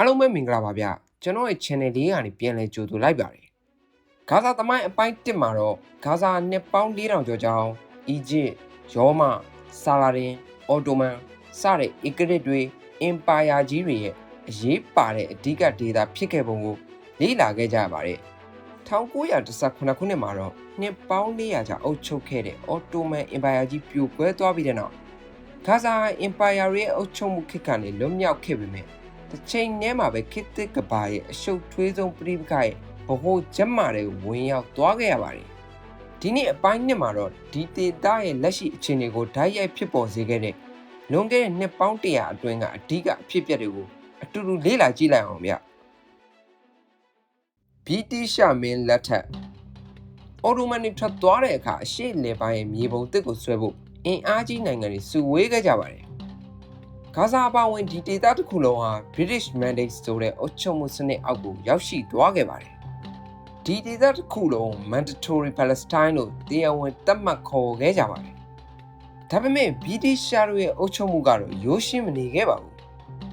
အားလုံးပဲမင်္ဂလာပါဗျကျွန်တော်ရဲ့ channel လေးကနေပြန်လည်ကြိုဆိုလိုက်ပါတယ်ဂါဇာသမိုင်းအပိုင်း1မှာတော့ဂါဇာနှစ်ပေါင်း4000ကျော်ကြောင်းအီဂျစ်ရောမဆာလာဒင်အော်တိုမန်စတဲ့ဧကရစ်တွေအင်ပါယာကြီးတွေရဲ့အရေးပါတဲ့အဓိကဒေတာဖြစ်ခဲ့ပုံကိုလေ့လာခဲ့ကြရပါတယ်1918ခုနှစ်မှာတော့နှစ်ပေါင်း400ကြာအုပ်ချုပ်ခဲ့တဲ့အော်တိုမန်အင်ပါယာကြီးပြိုကွဲသွားပြီးတဲ့နောက်ဂါဇာအင်ပါယာရဲ့အုပ်ချုပ်မှုခေတ်ကနေလွတ်မြောက်ခဲ့ပေမဲ့ တစ်ချိန်တည်းမှာပဲခေတ်သစ်ကဘာရဲ့အရှုပ်ထွေးဆုံးပြိပခရဲ့ဗဟိုချက်မာတွေကိုဝင်ရောက်သွားခဲ့ရပါတယ်။ဒီနေ့အပိုင်းနှစ်မှာတော့ဒီဒေတာရဲ့လက်ရှိအခြေအနေကိုဓာတ်ရိုက်ဖြစ်ပေါ်စေခဲ့တဲ့လွန်ခဲ့တဲ့နှစ်ပေါင်း100အတွင်းကအဓိကအဖြစ်အပျက်တွေကိုအတူတူလေ့လာကြည့်လိုက်အောင်ဗျ။ဗြိတိရှမင်းလက်ထက်အော်တိုမန်တွေထွက်သွားတဲ့အခါအရှိလေပိုင်းရဲ့မြေပုံတစ်ကိုဆွဲဖို့အင်အားကြီးနိုင်ငံတွေစုဝေးခဲ့ကြပါတယ်။ ဂါဇာအပါဝင်ဒီဒေသတစ်ခုလုံးဟာ British Mandate ဆိုတဲ့အုပ်ချုပ်မှုစနစ်အောက်ကိုရောက်ရှိသွားခဲ့ပါတယ်။ဒီဒေသတစ်ခုလုံး Mandatory Palestine လို့တရားဝင်သတ်မှတ်ခေါ်ခဲ့ကြပါတယ်။ဒါပေမဲ့ British တို့ရဲ့အုပ်ချုပ်မှုကတော့ရိုးရှင်းမနေခဲ့ပါဘူး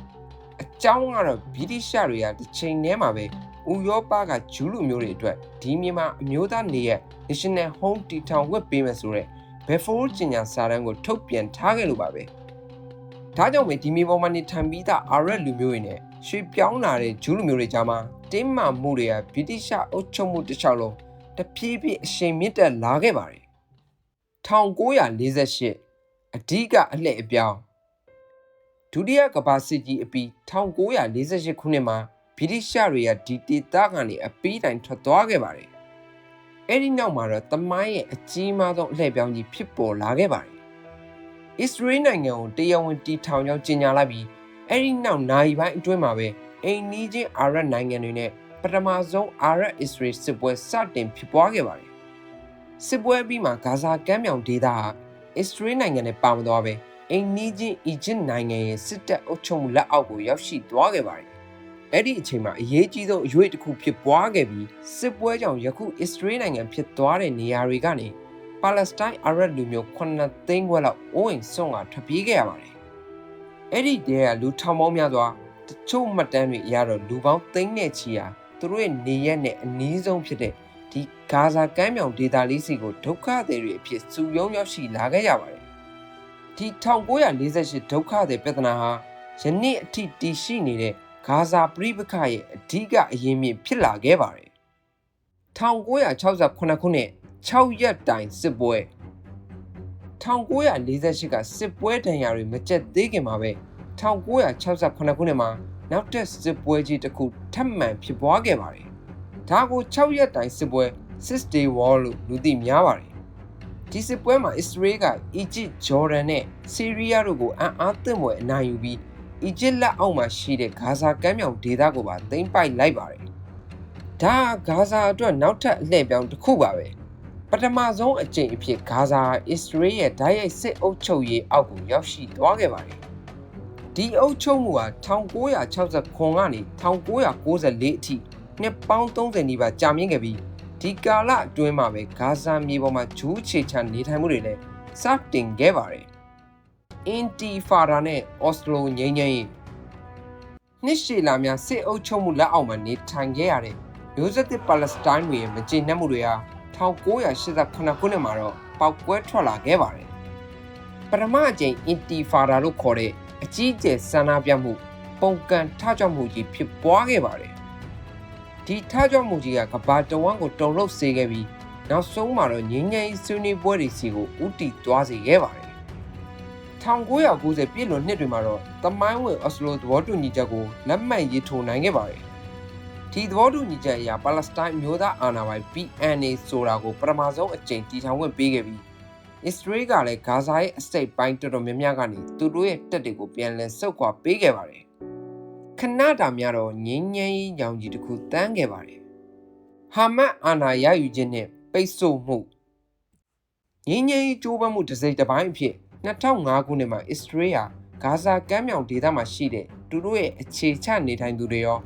။အကြောင်းကတော့ British တွေကတစ်ချိန်တည်းမှာပဲဥရောပကဂျူးလူမျိုးတွေအတွက်ဒီမြေမှာအမျိုးသားနေရဲ့ National Home တီထောင်ဝတ်ပေးမယ်ဆိုတဲ့ဘယ်ဖိုးကျင်ညာစာတမ်းကိုထုတ်ပြန်ထားခဲ့လို့ပါပဲ။ ဒါကြောင့်ပဲဒီမြေပေါ်မှာနေထိုင်ပြီးသားအာရက်လူမျိုးတွေနဲ့ရွှေပြောင်းလာတဲ့ဂျူးလူမျိုးတွေကြားမှာတင်းမာမှုတွေကဗြိတိရှအုပ်ချုပ်မှုတစ်လျှောက်လုံးတဖြည်းဖြည်းအရှိန်မြင့်တက်လာခဲ့ပါတယ်။1948အဓိကအလှည့်အပြောင်းဒုတိယကမ္ဘာစစ်ကြီးအပြီး1948ခုနှစ်မှာဗြိတိရှတွေကဒီဒေသကနေအပီးတိုင်ထွက်သွားခဲ့ပါတယ်။အဲ့ဒီနောက်မှာတော့တမိုင်းရဲ့အကြီးမားဆုံးအလှည့်ပြောင်းကြီးဖြစ်ပေါ်လာခဲ့ပါတယ်။ အစ္စရေးနိုင်ငံကိုတရားဝင်တီထောင်ကြောင်းကြေညာလိုက်ပြီးအဲ့ဒီနောက်နိုင်ပိုင်းအတွင်းမှာပဲအိမ်နီးချင်းအာရပ်နိုင်ငံတွေနဲ့ပထမဆုံးအာရပ်အစ္စရေးစစ်ပွဲစတင်ဖြစ်ပွားခဲ့ပါတယ်။စစ်ပွဲပြီးမှာဂါဇာကမ်းမြောင်ဒေသဟာအစ္စရေးနိုင်ငံနဲ့ပါမသွားပဲအိမ်နီးချင်းအီဂျစ်နိုင်ငံရဲ့စစ်တပ်အုပ်ချုပ်မှုလက်အောက်ကိုရောက်ရှိသွားခဲ့ပါတယ်။အဲ့ဒီအချိန်မှာအရေးကြီးဆုံးအရွေးတစ်ခုဖြစ်ပွားခဲ့ပြီးစစ်ပွဲကြောင့်ယခုအစ္စရေးနိုင်ငံဖြစ်သွားတဲ့နေရာတွေကနေ ပါလက်စတိုင်းအာရပ်လူမျိုး9သိန်းခွဲလောက်အိုးအိမ်ဆုံးကထွက်ပြေးခဲ့ရပါတယ်။အဲ့ဒီတည်းကလူထောင်ပေါင်းများစွာတချို့မှတ်တမ်းတွေအရတော့လူပေါင်းသိန်းနဲ့ချီဟာသူတို့ရဲ့နေရက်နဲ့အနည်းဆုံးဖြစ်တဲ့ဒီဂါဇာကမ်းမြောင်ဒေသလေးစီကိုဒုက္ခသည်တွေအဖြစ်စုယုံရောက်ရှိလာခဲ့ကြပါတယ်။ဒီ1948ဒုက္ခသည်ပြဿနာဟာယနေ့အထိတည်ရှိနေတဲ့ဂါဇာပြိပခရဲ့အဓိကအရင်းမြစ်ဖြစ်လာခဲ့ပါတယ်။ 1968ခုနှစ်6ရက်တိုင်စစ်ပွဲ1948ကစစ်ပွဲဒဏ်ရာတွေမကျက်သေးခင်မှာပဲ1968ခုနှစ်မှာနောက်ထပ်စစ်ပွဲကြီးတစ်ခုထပ်မံဖြစ်ပွားခဲ့ပါတယ်။ဒါကို6ရက်တိုင်စစ်ပွဲ Six Day War လို့လူသိများပါတယ်။ဒီစစ်ပွဲမှာအစ္စရေးကအီဂျစ်ဂျော်ဒန်နဲ့ဆီးရီးယားတို့ကိုအံ့အားသင့်ဖွယ်အနိုင်ယူပြီးအီဂျစ်လက်အောက်မှာရှိတဲ့ဂါဇာကမ်းမြောင်ဒေသကိုပါသိမ်းပိုက်လိုက်ပါတယ်။ ဒါဂါဇာအတွက်နောက်ထပ်အလှည့်ပြောင်းတစ်ခုပါပဲ။ပထမဆုံးအကြိမ်အဖြစ်ဂါဇာအစ္စရေးရဲ့ဓာတ်ရိုက်စစ်အုပ်ချုပ်ရေးအောက်ကိုရောက်ရှိသွားခဲ့ပါတယ်။ဒီအုပ်ချုပ်မှုဟာ1969ကနေ1994အထိနှစ်ပေါင်း30နီးပါးကြာမြင့်ခဲ့ပြီးဒီကာလအတွင်းမှာပဲဂါဇာမြေပေါ်မှာဂျူးခြေချနေထိုင်မှုတွေလည်းစတင်ခဲ့ပါတယ်။ Intifada နဲ့ Oslo ငြိမ်းချမ်းရေးနှစ်ရှည်လာများစစ်အုပ်ချုပ်မှုလက်အောက်မှာနေထိုင်ခဲ့ရတဲ့ မျိုးဆက်သစ်ပါလက်စတိုင်းတွေရဲ့မကျေနပ်မှုတွေဟာ1988ခုနှစ်မှာတော့ပောက်ကွဲထွက်လာခဲ့ပါတယ်။ပထမအကြိမ် Intifada လို့ခေါ်တဲ့အကြီးအကျယ်ဆန္ဒပြမှု ပုံကန်ထကြွမှုကြီးဖြစ်ပွားခဲ့ပါတယ်။ဒီထကြွမှုကြီးကကဘာတဝန်းကိုတုံလို့စေခဲ့ပြီးနောက်ဆုံးမှာတော့ငင်းငယ်ဆွေးနွေးပွဲတွေစီကိုဥတီသွားစေခဲ့ပါတယ်1990ပြည့်လွန်နှစ်တွေမှာတော့တမိုင်းဝင်အော်စလိုသဘောတူညီချက်ကိုလက်မှတ်ရေးထိုးနိုင်ခဲ့ပါတယ်။ ဒီသဘောတူညီချက်အရပါလက်စတိုင်းမျိုးသားအာဏာပိုင် PNA ဆိုတာကိုပထမဆုံးအကြိမ်တည်ထောင်ခွင့်ပေးခဲ့ပြီးအစ္စရေးကလည်းဂါဇာရဲ့အစိတ်ပိုင်းတော်တော်များများကနေသူတို့ရဲ့တပ်တွေကိုပြန်လည်ဆုတ်ခွာပေးခဲ့ပါတယ်။ခဏတာများတော့ငင်းငင်းရောင်ကြီးတစ်ခုတန်းခဲ့ပါတယ်။ဟာမတ်အာဏာရယူခြင်းနဲ့ပိတ်ဆို့မှုငင်းငင်းကြိုးပမ်းမှုတစ်စိတ်တစ်ပိုင်းအဖြစ်2005ခုနှစ်မှာအစ္စရေးဟာဂါဇာကမ်းမြောင်ဒေသမှာရှိတဲ့သူတို့ရဲ့အခြေချနေထိုင်သူတွေရော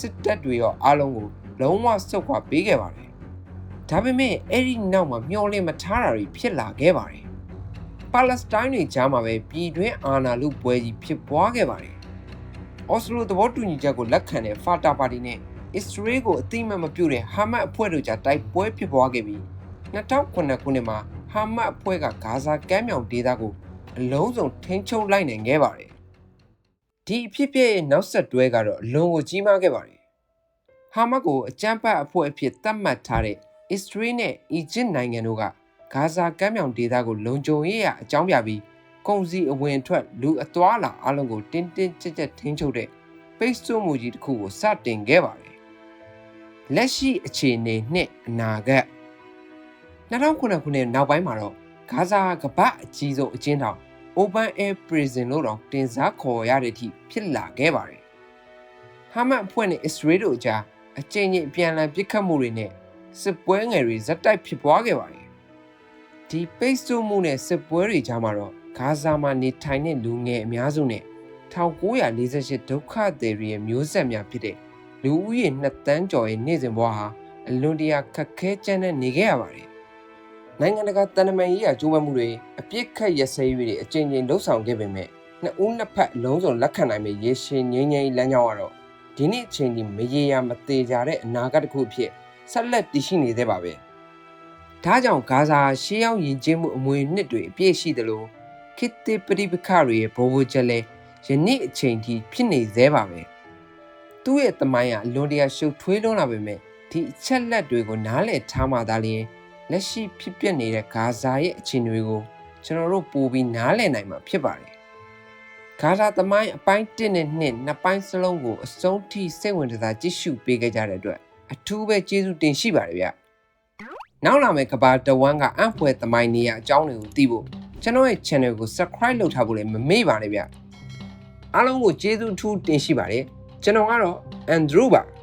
စစ်တပ်တွေရောအားလုံးကိုလုံးဝဆုတ်ခွာပေးခဲ့ပါတယ်။ဒါပေမဲ့အဲ့ဒီနောက်မှာမျောလင့်မထားတာတွေဖြစ်လာခဲ့ပါတယ်။ပါလက်စတိုင်းတွေကြားမှာပဲပြည်တွင်းအာဏာလုပွဲကြီးဖြစ်ပွားခဲ့ပါတယ်။အော်စလိုသဘောတူညီချက်ကိုလက်ခံတဲ့ဖာတာပါတီနဲ့အစ္စရေးကိုအတိအမှတ်မပြုတဲ့ဟာမတ်အဖွဲ့တို့ကြားတိုက်ပွဲဖြစ်ပွားခဲ့ပြီး2009ခုနှစ်မှာဟာမတ်အဖွဲ့ကဂါဇာကမ်းမြောင်ဒေသကိုအလုံးစုံထိန်းချုပ်လိုက်နိုင်ခဲ့ပါတယ်။ ဒီအဖြစ်အပျက်ရဲ့နောက်ဆက်တွဲကတော့အလွန်ကိုကြီးမားခဲ့ပါတယ်။ဟာမတ်ကိုအကြမ်းဖက်အဖွဲ့အဖြစ်သတ်မှတ်ထားတဲ့အစ္စရေးနဲ့အီဂျစ်နိုင်ငံတို့ကဂါဇာကမ်းမြောင်ဒေသကိုလုံခြုံရေးရအကြောင်းပြပြီးကုန်စည်အဝင်အထွက်လူအသွားလာအလုံးကိုတင်းတင်းကြပ်ကြပ်ထိန်းချုပ်တဲ့ပိတ်ဆို့မှုကြီးတစ်ခုကိုစတင်ခဲ့ပါတယ်။လက်ရှိအခြေအနေနဲ့အနာဂတ်2009ခုနှစ်နောက်ပိုင်းမှာတော့ဂါဇာကမ္ဘာအကြီးဆုံးအကျဉ်းထောင် Open Air Prison လို့တော့တင်စားခေါ်ရတဲ့အထိဖြစ်လာခဲ့ပါတယ်။ဟာမတ်အဖွဲ့နဲ့အစ္စရေးတို့အကြားအကြိမ်ကြိမ်အပြန်အလှန်ပစ်ခတ်မှုတွေနဲ့စစ်ပွဲငယ်တွေဇက်တိုက်ဖြစ်ပွားခဲ့ပါတယ်။ဒီပိတ်ဆို့မှုနဲ့စစ်ပွဲတွေကြားမှာတော့ဂါဇာမှာနေထိုင်တဲ့လူငယ်အများစုနဲ့1948ဒုက္ခသည်တွေရဲ့မျိုးဆက်များဖြစ်တဲ့လူဦးရေ2တန်းကျော်ရဲ့နေ့စဉ်ဘဝဟာအလွန်တရာခက်ခဲကြမ်းတဲ့နေခဲ့ရပါတယ်။ နိုင်ငံတကာတန်တမာရေးရာကြိုးပမ်းမှုတွေအပြစ်ခတ်ရစဲရေးတွေအကြိမ်ကြိမ်လှုပ်ဆောင်ခဲ့ပေမဲ့နှစ်ဦးနှစ်ဖက်အလုံးစုံလက်ခံနိုင်မယ့်ရေရှည်ငြိမ်းချမ်းရေးလမ်းကြောင်းကတော့ဒီနေ့အချိန်ဒီမရေရာမသေးကြတဲ့အနာဂတ်တစ်ခုအဖြစ်ဆက်လက်တည်ရှိနေသေးပါပဲ။ဒါကြောင့်ဂါဇာရှေးရောက်ယဉ်ကျေးမှုအမွေနှစ်တွေအပြည့်ရှိသလိုခေတ်သစ်ပရိပခတွေရဲ့ဘောဘချက်လဲယနေ့အချိန်ထိဖြစ်နေသေးပါပဲ။သူ့ရဲ့တမိုင်းကအလွန်တရာရှုပ်ထွေးလွန်းလာပေမဲ့ဒီအချက်လက်တွေကိုနားလည်ထားမှသာလျှင် လက်ရှိဖြစ်ပျက်နေတဲ့ဂါဇာရဲ့အခြေအနေတွေကိုကျွန်တော်တို့ပို့ပြီးနားလည်နိုင်မှာဖြစ်ပါတယ်။ဂါဇာတမိုင်းအပိုင်း1နဲ့2နှစ်ပိုင်းစလုံးကိုအဆုံးထိစိတ်ဝင်စားကြည့်ရှုပေးခဲ့ကြတဲ့အတွက်အထူးပဲကျေးဇူးတင်ရှိပါတယ်ဗျ။နောက်လာမယ့်ကဘာတဝမ်းကအံ့ဖွယ်တမိုင်းနေရအကြောင်းတွေကိုသိဖို့ကျွန်တော်ရဲ့ channel ကို subscribe လုပ်ထားဖို့လည်းမမေ့ပါနဲ့ဗျ။အားလုံးကိုကျေးဇူးထူးတင်ရှိပါတယ်။ကျွန်တော်ကတော့ Andrew ပါ။